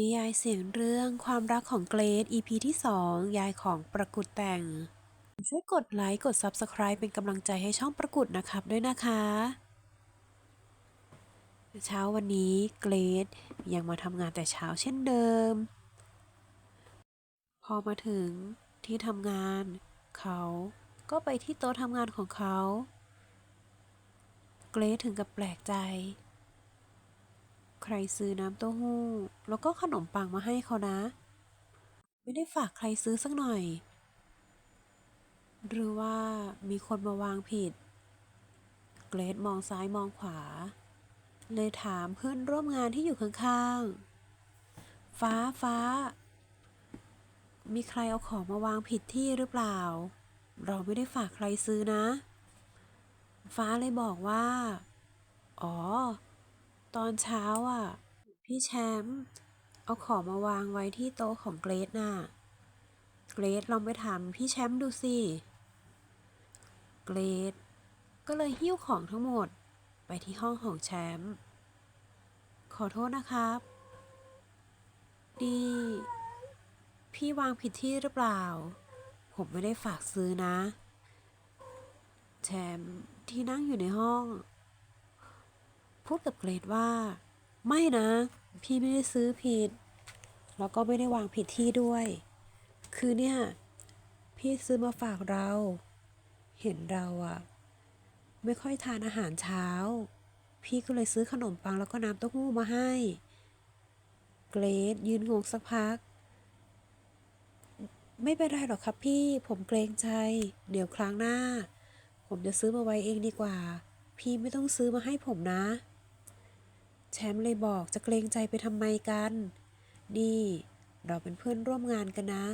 นิยายเสียงเรื่องความรักของเกรซ EP ที่ 2 ยายของประกุดแต่ง ช่วยกดไลค์ กด Subscribe เป็นกำลังใจให้ช่องประกุดนะครับด้วยนะคะ เช้าวันนี้เกรซยังมาทำงานแต่เช้าเช่นเดิม พอมาถึงที่ทำงาน เขาก็ไปที่โต๊ะทำงานของเขา เกรซถึงกับแปลกใจ ใครซื้อน้ำเต้าหู้ แล้วก็ขนมปังมาให้เขานะ ไม่ได้ฝากใครซื้อสักหน่อย หรือว่ามีคนมาวางผิด เกรดมองซ้ายมองขวา เลยถามเพื่อนร่วมงานที่อยู่ข้างๆ ฟ้าฟ้า มีใครเอาของมาวางผิดที่หรือเปล่า เราไม่ได้ฝากใครซื้อนะ ฟ้าเลยบอกว่า อ๋อ ตอนเช้าอะ พี่แชมป์เอาของมาวางไว้ที่โต๊ะของเกรดน่ะ เกรดลองไปถามพี่แชมป์ดูสิ เกรดก็เลยหิ้วของทั้งหมดไปที่ห้องของแชมป์ ขอโทษนะครับ ดี พี่วางผิดที่หรือเปล่า ผมไม่ได้ฝากซื้อนะ แชมป์ที่นั่งอยู่ในห้อง พูดกับเกรดว่า ไม่นะ พี่ไม่ได้ซื้อผิด แล้วก็ไม่ได้วางผิดที่ด้วย คือเนี่ยพี่ซื้อมาฝากเรา เห็นเราอะไม่ค่อยทานอาหารเช้า พี่ก็เลยซื้อขนมปังแล้วก็น้ำเต้าหู้มาให้ เกรดยืนงงสักพัก ไม่เป็นไรหรอกครับพี่ ผมเกรงใจ เดี๋ยวครั้งหน้า ผมจะซื้อมาไว้เองดีกว่า พี่ไม่ต้องซื้อมาให้ผมนะ แชมป์เลยบอกจะเกรงใจไปทำไมกัน นี่ เราเป็นเพื่อนร่วมงานกันนะ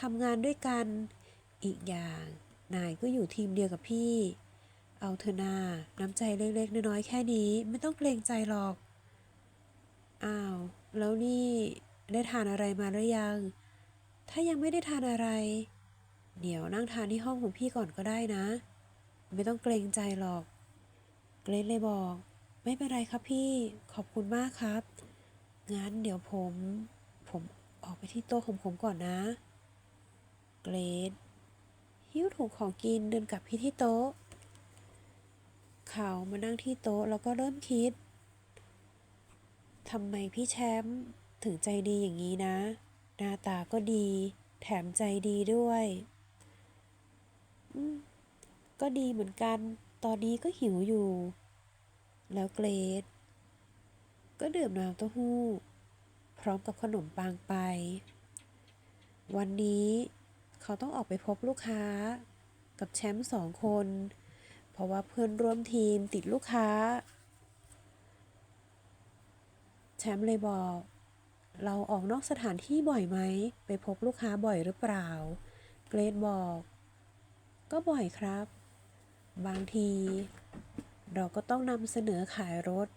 ทำงานด้วยกัน อีกอย่าง นายก็อยู่ทีมเดียวกับพี่ เอาเถอนาน้ำใจเล็กๆน้อยๆแค่นี้ไม่ต้องเกรงใจหรอก อ้าว แล้วนี่ได้ทานอะไรมาหรือยัง ถ้ายังไม่ได้ทานอะไร เดี๋ยวนั่งทานที่ห้องของพี่ก่อนก็ได้นะ ไม่ต้องเกรงใจหรอก เกรซเลยบอก ไม่เป็นไรครับพี่ขอบคุณมากครับ งั้นเดี๋ยวผม ผมออกไปที่โต๊ะของผมก่อนนะ เกรดหิ้วถุงของกินเดินกลับพี่ที่โต๊ะ เขามานั่งที่โต๊ะแล้วก็เริ่มคิดทำไมพี่แชมป์ถึงใจดีอย่างนี้นะ หน้าตาก็ดี แถมใจดีด้วยอืมก็ดีเหมือนกัน ตอนนี้ก็หิวอยู่ แล้วเกรดก็ดื่มน้ำเต้าหู้ พร้อมกับขนมปังไป วันนี้เขาต้องออกไปพบลูกค้ากับแชมป์สองคน เพราะว่าเพื่อนร่วมทีมติดลูกค้า แชมป์เลยบอก เราออกนอกสถานที่บ่อยไหม ไปพบลูกค้าบ่อยหรือเปล่า เกรดบอก ก็บ่อยครับ บางที เราก็ต้องนำเสนอขายรถ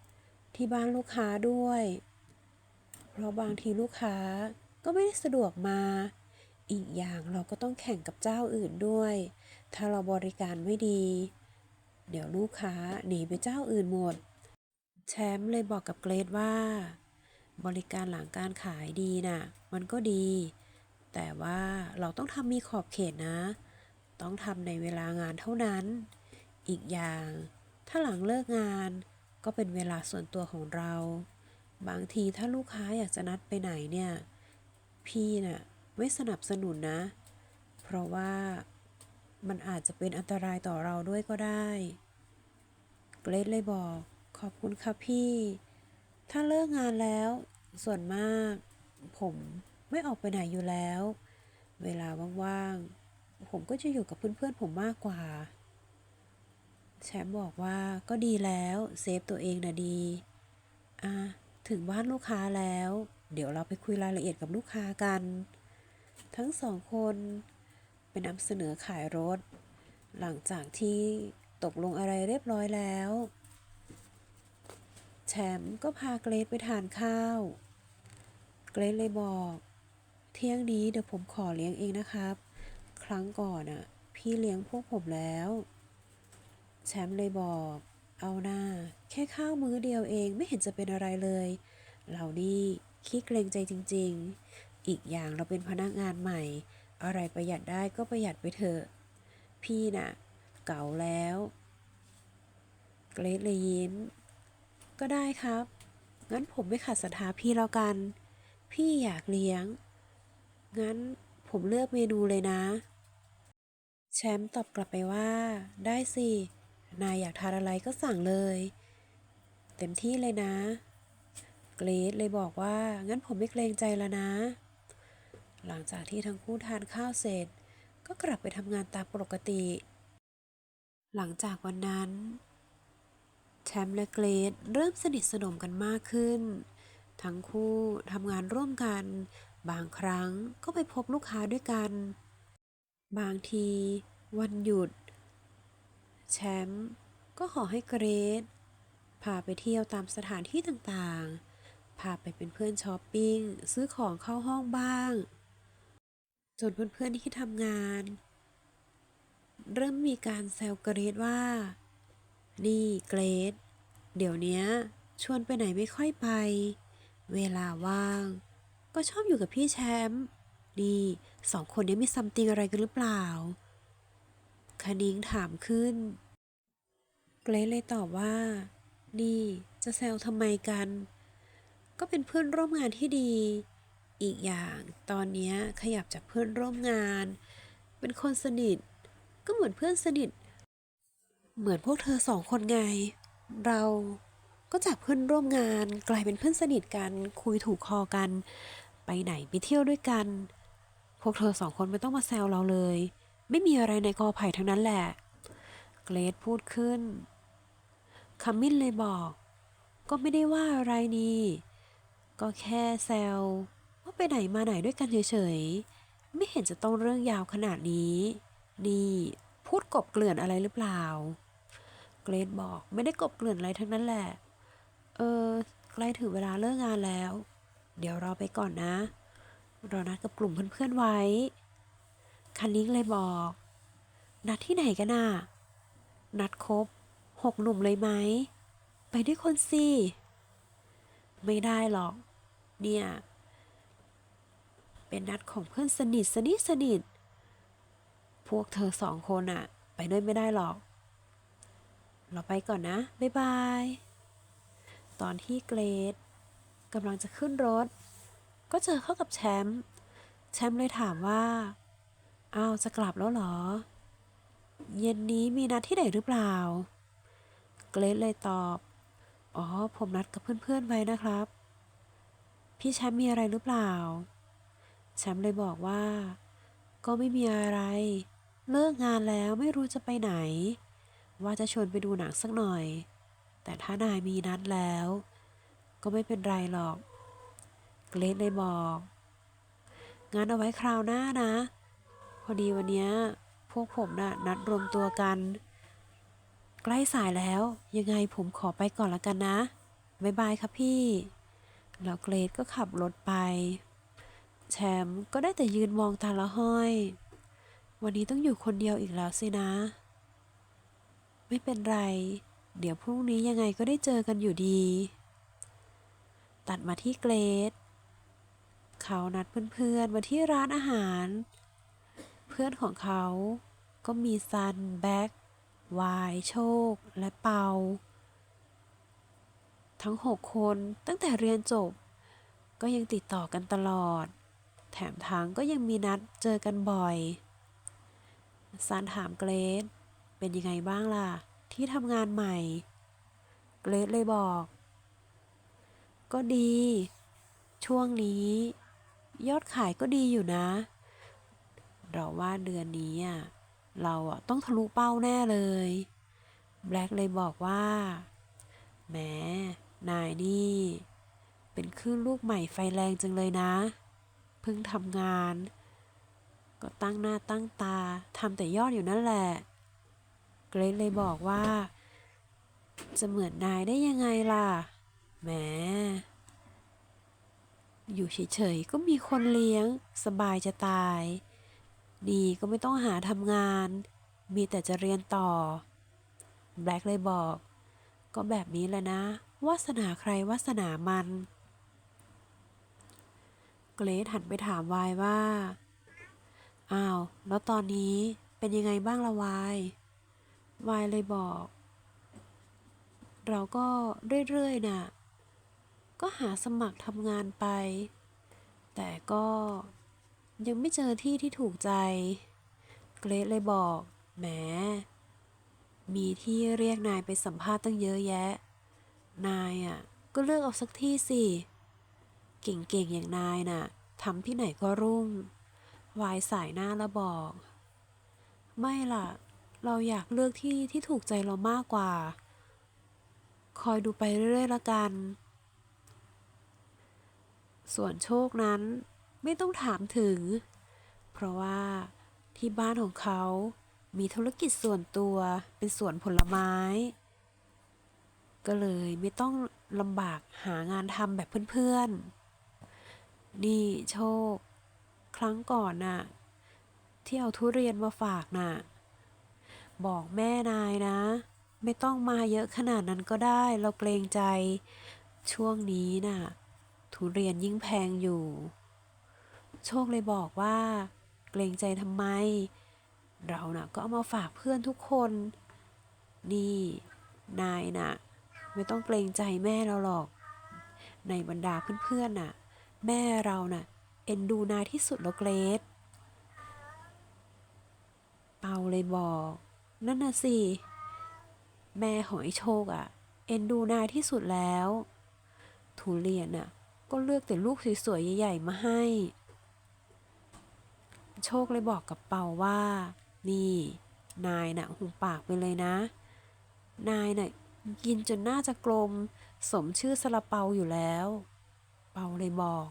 ที่บ้านลูกค้าด้วย เพราะบางทีลูกค้าก็ไม่ได้สะดวกมา อีกอย่างเราก็ต้องแข่งกับเจ้าอื่นด้วย ถ้าเราบริการไม่ดี เดี๋ยวลูกค้าหนีไปเจ้าอื่นหมด แชมป์เลยบอกกับเกรดว่า บริการหลังการขายดีน่ะ มันก็ดี แต่ว่าเราต้องทำมีขอบเขตนะ ต้องทำในเวลางานเท่านั้น อีกอย่าง ถ้าหลังเลิกงานก็เป็นเวลาส่วนตัวของเรา บางทีถ้าลูกค้าอยากจะนัดไปไหนเนี่ย พี่น่ะไม่สนับสนุนนะ เพราะว่ามันอาจจะเป็นอันตรายต่อเราด้วยก็ได้ เกรดเลยบอก ขอบคุณครับพี่ ถ้าเลิกงานแล้ว ส่วนมาก ผมไม่ออกไปไหนอยู่แล้ว เวลาว่างๆ ผมก็จะอยู่กับเพื่อนๆผมมากกว่า แชมป์บอกว่าก็ดีแล้วเซฟตัวเองนะดี อะถึงบ้านลูกค้าแล้ว เดี๋ยวเราไปคุยรายละเอียดกับลูกค้ากัน ทั้งสองคนไปนำเสนอขายรถ หลังจากที่ตกลงอะไรเรียบร้อยแล้ว แชมป์ก็พาเกรซไปทานข้าว เกรซเลยบอก เที่ยงนี้เดี๋ยวผมขอเลี้ยงเองนะครับ ครั้งก่อนอะ พี่เลี้ยงพวกผมแล้ว แชมป์เลยบอก เอาหน้า แค่ข้าวมื้อเดียวเองไม่เห็นจะเป็นอะไรเลย เรานี่ขี้เกรงใจจริง ๆ อีกอย่างเราเป็นพนักงานใหม่ อะไรประหยัดได้ก็ประหยัดไปเถอะ พี่น่ะ เก่าแล้ว เกรซเลยยิ้ม ก็ได้ครับ งั้นผมไม่ขัดศรัทธาพี่แล้วกัน พี่อยากเลี้ยง งั้นผมเลือกเมนูเลยนะ แชมป์ตอบกลับไปว่า ได้สิ นายอยากทานอะไรก็สั่งเลย เต็มที่เลยนะ เกรซเลยบอกว่า งั้นผมไม่เกรงใจแล้วนะ หลังจากที่ทั้งคู่ทานข้าวเสร็จ ก็กลับไปทำงานตามปกติ หลังจากวันนั้นแชมป์และเกรซเริ่มสนิทสนมกันมากขึ้น ทั้งคู่ทำงานร่วมกัน บางครั้งก็ไปพบลูกค้าด้วยกัน บางที วันหยุด แชมป์ก็ขอให้เกรซพาไปเที่ยวตามสถานที่ต่างๆ พาไปเป็นเพื่อนช้อปปิ้ง ซื้อของเข้าห้องบ้าง จนเพื่อนๆที่ทำงาน เริ่มมีการแซวเกรซว่า นี่เกรซเดี๋ยวนี้ชวนไปไหนไม่ค่อยไป เวลาว่าง ก็ชอบอยู่กับพี่แชมป์นี่สองคนนี้มีซัมติงอะไรกันหรือเปล่า คณิ้งถามขึ้น เกรซเลยตอบว่า นี่จะแซวทำไมกัน ก็เป็นเพื่อนร่วมงานที่ดี อีกอย่างตอนนี้ขยับจากเพื่อนร่วมงาน เป็นคนสนิท ก็เหมือนเพื่อนสนิท เหมือนพวกเธอสองคนไง เราก็จากเพื่อนร่วมงานกลายเป็นเพื่อนสนิทกัน คุยถูกคอกัน ไปไหนไปเที่ยวด้วยกัน พวกเธอสองคนไม่ต้องมาแซวเราเลย ไม่มีอะไรในกอไผ่ทั้งนั้นแหละ เกรซพูดขึ้นคามินเลยบอก ก็ไม่ได้ว่าอะไรนี่ก็แค่แซวว่าไปไหนมาไหนด้วยกันเฉยๆ ไม่เห็นจะต้องเรื่องยาวขนาดนี้ นี่พูดกบเกลื่อนอะไรหรือเปล่า เกรซบอกไม่ได้กบเกลื่อนอะไรทั้งนั้นแหละ เออใกล้ถึงเวลาเลิกงานแล้ว เดี๋ยวเราไปก่อนนะ เรานัดกับกลุ่มเพื่อนๆไว้ คันนิ้งเลยบอก นัดที่ไหนกันน่ะ นัดครบหกหนุ่มเลยไหม ไปด้วยคนสิ ไม่ได้หรอก เนี่ย เป็นนัดของเพื่อนสนิทสนิทสนิท พวกเธอสองคนอะไปด้วยไม่ได้หรอก เราไปก่อนนะ บ๊ายบาย ตอนที่เกรดกำลังจะขึ้นรถ ก็เจอเข้ากับแชมป์ แชมป์เลยถามว่า อ้าวจะกลับแล้วเหรอ เย็นนี้มีนัดที่ไหนหรือเปล่า เกรดเลยตอบ อ๋อ ผมนัดกับเพื่อนๆไว้นะครับ พี่แชมป์มีอะไรหรือเปล่า แชมป์เลยบอกว่า ก็ไม่มีอะไร เลิกงานแล้วไม่รู้จะไปไหน ว่าจะชวนไปดูหนังสักหน่อย แต่ถ้านายมีนัดแล้ว ก็ไม่เป็นไรหรอก เกรดเลยบอกงั้นเอาไว้คราวหน้านะ อดีวันนี้พวกผมน่ะนัดรวมตัวกัน ใกล้สายแล้ว ยังไงผมขอไปก่อนละกันนะ บ๊ายบายครับพี่ แล้วเกรดก็ขับรถไป แชมป์ก็ได้แต่ยืนมองตาละห้อย วันนี้ต้องอยู่คนเดียวอีกแล้วสินะ ไม่เป็นไร เดี๋ยวพรุ่งนี้ยังไงก็ได้เจอกันอยู่ดี ตัดมาที่เกรดเขานัดเพื่อนๆมาที่ร้านอาหาร พื่อนของเขา ก็มีซัน แบ็กวาย โชค และเปา ทั้งหกคนตั้งแต่เรียนจบ ก็ยังติดต่อกันตลอด แถมทั้งก็ยังมีนัดเจอกันบ่อย ซันถามเกรดเป็นยังไงบ้างล่ะ ที่ทำงานใหม่ เกรดเลยบอก ก็ดี ช่วงนี้ ยอดขายก็ดีอยู่นะ เราว่าเดือนนี้อะเราอะต้องทะลุเป้าแน่เลยแบล็กเลยบอกว่าแหมนายนี่ เป็นคลื่นลูกใหม่ไฟแรงจังเลยนะ เพิ่งทำงาน ก็ตั้งหน้าตั้งตาทำแต่ยอดอยู่นั่นแหละ เกรซเลยบอกว่า จะเหมือนนายได้ยังไงล่ะแหมอยู่เฉยๆก็มีคนเลี้ยงสบายจะตาย ดีก็ไม่ต้องหาทำงาน มีแต่จะเรียนต่อ แบล็กเลยบอก ก็แบบนี้แหละนะ วาสนาใครวาสนามัน เกรซหันไปถามวายว่า อ้าว แล้วตอนนี้เป็นยังไงบ้างละวาย วายเลยบอก เราก็เรื่อยๆน่ะก็หาสมัครทำงานไป แต่ก็ ยังไม่เจอที่ที่ถูกใจ เกรซเลยบอก แหม มีที่เรียกนายไปสัมภาษณ์ตั้งเยอะแยะ นายอะ ก็เลือกเอาสักที่สิ เก่งๆ อย่างนายน่ะทำที่ไหนก็รุ่ง วายสายหน้าแล้วบอก ไม่ล่ะ เราอยากเลือกที่ที่ถูกใจเรามากกว่า คอยดูไปเรื่อยๆละกัน ส่วนโชคนั้น ไม่ต้องถามถึง เพราะว่าที่บ้านของเขามีธุรกิจส่วนตัวเป็นสวนผลไม้ ก็เลยไม่ต้องลำบากหางานทำแบบเพื่อนๆ นี่โชค ครั้งก่อนน่ะ ที่เอาทุเรียนมาฝากน่ะ บอกแม่นายนะ ไม่ต้องมาเยอะขนาดนั้นก็ได้ เราเกรงใจ ช่วงนี้น่ะ ทุเรียนยิ่งแพงอยู่ โชคเลยบอกว่า เกรงใจทำไม เราน่ะก็เอามาฝากเพื่อนทุกคน นี่ นายน่ะ ไม่ต้องเกรงใจแม่เราหรอก ในบรรดาเพื่อนๆน่ะ แม่เราน่ะ เอ็นดูนายที่สุดแล้วเกรดเปาเลยบอก นั่นน่ะสิ แม่ของไอ้โชคอะ เอ็นดูนายที่สุดแล้ว ทุเรียนน่ะก็เลือกแต่ลูกสวยๆใหญ่ๆมาให้ โชคเลยบอกกับเปาว่า นี่ นายน่ะหุบปากไปเลยนะ นายน่ะกินจนน่าจะกลม สมชื่อซาลาเปาอยู่แล้ว เปาเลยบอก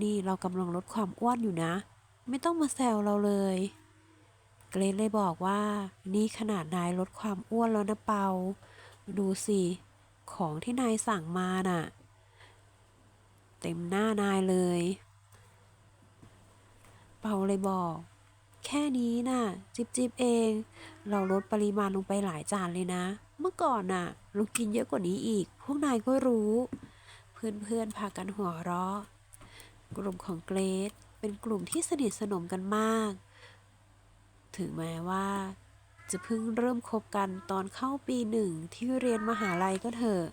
นี่เรากำลังลดความอ้วนอยู่นะ ไม่ต้องมาแซวเราเลย เกรซเลยบอกว่า นี่ขนาดนายลดความอ้วนแล้วนะเปา ดูสิ ของที่นายสั่งมาน่ะ เต็มหน้านายเลย เปาเลยบอก แค่นี้น่ะ จิบจิบเอง เราลดปริมาณลงไปหลายจานเลยนะ เมื่อก่อนน่ะเรากินเยอะกว่านี้อีก พวกนายก็รู้ เพื่อนๆพากันหัวเราะ กลุ่มของเกรซเป็นกลุ่มที่สนิทสนมกันมาก ถึงแม้ว่า จะเพิ่งเริ่มคบกันตอนเข้าปีหนึ่งที่เรียนมหาลัยก็เถอะ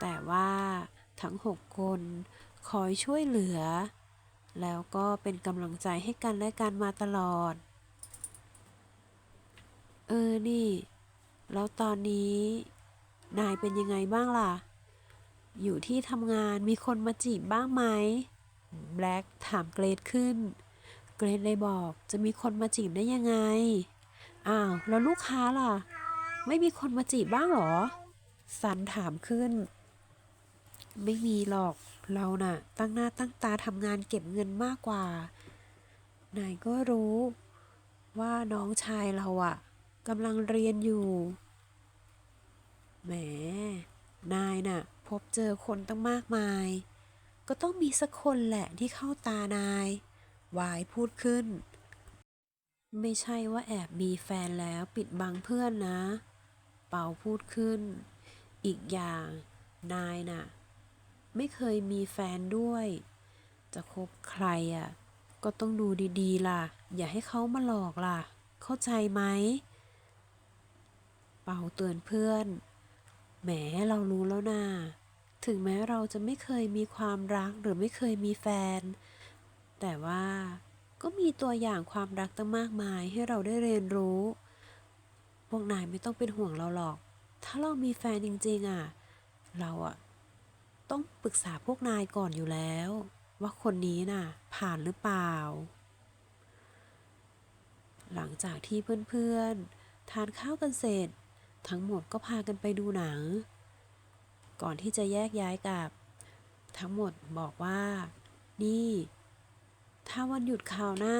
แต่ว่าทั้งหกคนคอยช่วยเหลือ แล้วก็เป็นกำลังใจให้กันและกันมาตลอด เออ นี่ แล้วตอนนี้ นายเป็นยังไงบ้างล่ะ อยู่ที่ทำงานมีคนมาจีบบ้างไหม แบล็กถามเกรดขึ้น เกรดเลยบอกจะมีคนมาจีบได้ยังไง อ้าว แล้วลูกค้าล่ะ ไม่มีคนมาจีบบ้างหรอ สันถามขึ้น ไม่มีหรอก เราน่ะ ตั้งหน้าตั้งตาทำงานเก็บเงินมากกว่า นายก็รู้ ว่าน้องชายเราอะกำลังเรียนอยู่ แหม นายน่ะ พบเจอคนตั้งมากมาย ก็ต้องมีสักคนแหละที่เข้าตานาย วายพูดขึ้น ไม่ใช่ว่าแอบมีแฟนแล้วปิดบังเพื่อนนะ เป่าพูดขึ้น อีกอย่าง นายน่ะ ไม่เคยมีแฟนด้วย จะคบใครอะ ก็ต้องดูดีๆล่ะ อย่าให้เขามาหลอกล่ะ เข้าใจไหม เป่าเตือนเพื่อน แหมเรารู้แล้วนะถึงแม้เราจะไม่เคยมีความรักหรือไม่เคยมีแฟน แต่ว่าก็มีตัวอย่างความรักตั้งมากมายให้เราได้เรียนรู้ พวกนายไม่ต้องเป็นห่วงเราหรอก ถ้าเรามีแฟนจริงๆอะ เราอะ ต้องปรึกษาพวกนายก่อนอยู่แล้ว ว่าคนนี้น่ะ ผ่านหรือเปล่า หลังจากที่เพื่อนๆ ทานข้าวกันเสร็จ ทั้งหมดก็พากันไปดูหนัง ก่อนที่จะแยกย้ายกับ ทั้งหมดบอกว่า นี่ ถ้าวันหยุดคราวหน้า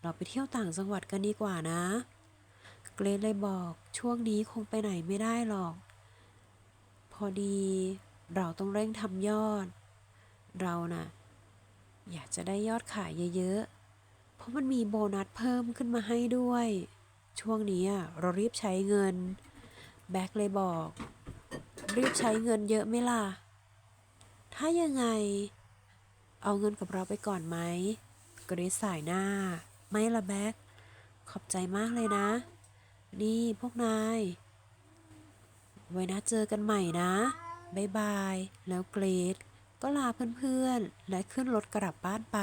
เราไปเที่ยวต่างจังหวัดกันดีกว่านะ เกรซเลยบอกช่วงนี้คงไปไหนไม่ได้หรอก พอดี เราต้องเร่งทำยอด เราน่ะอยากจะได้ยอดขายเยอะๆ เพราะมันมีโบนัสเพิ่มขึ้นมาให้ด้วย ช่วงนี้เรารีบใช้เงิน แบ็คเลยบอก รีบใช้เงินเยอะไหมล่ะ ถ้ายังไง เอาเงินกับเราไปก่อนไหมกรซสายหน้า ไม่ละแบ็คขอบใจมากเลยนะ นี่พวกนาย ไว้นะเจอกันใหม่นะ บ๊ายบาย แล้วเกรดก็ลาเพื่อนๆ และขึ้นรถกลับบ้านไป